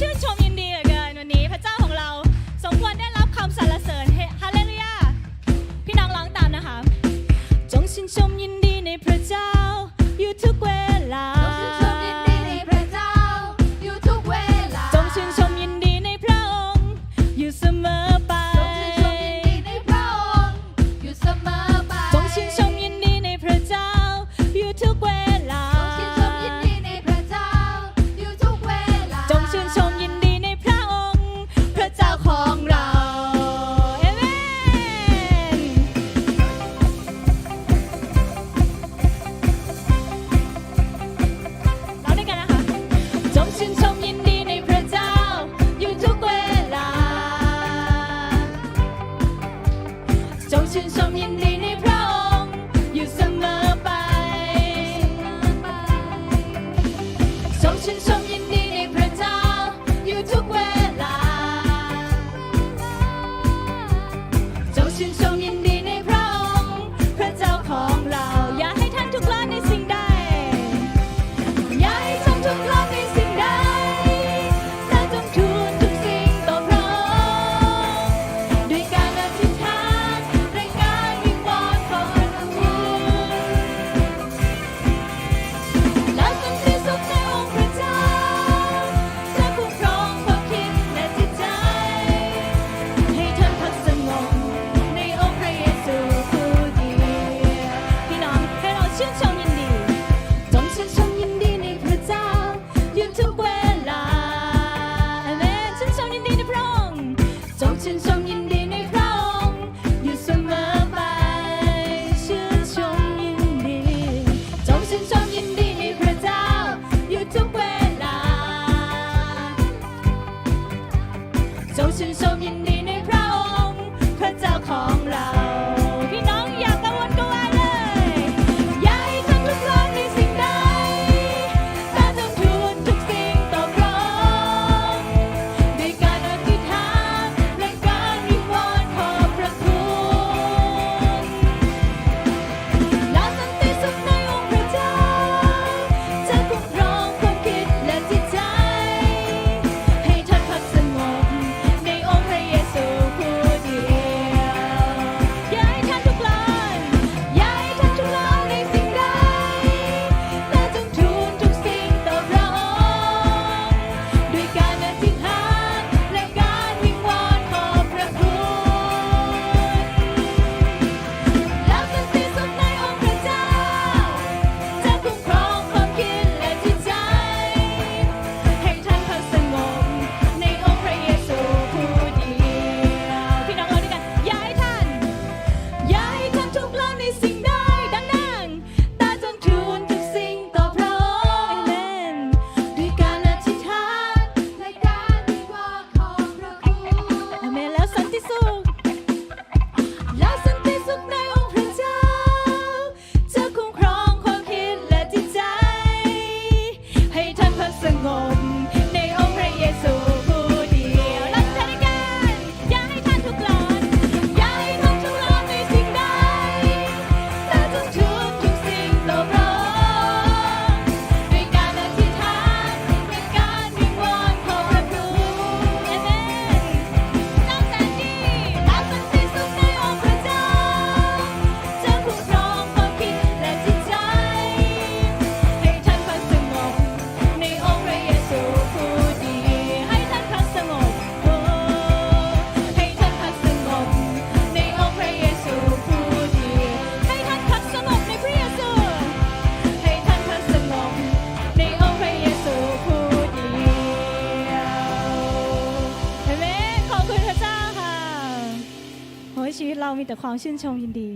ชื่นชม จงชื่นชมยินดีในพระองค์พระเจ้าของเรา เรามีแต่ความชื่นชมยินดี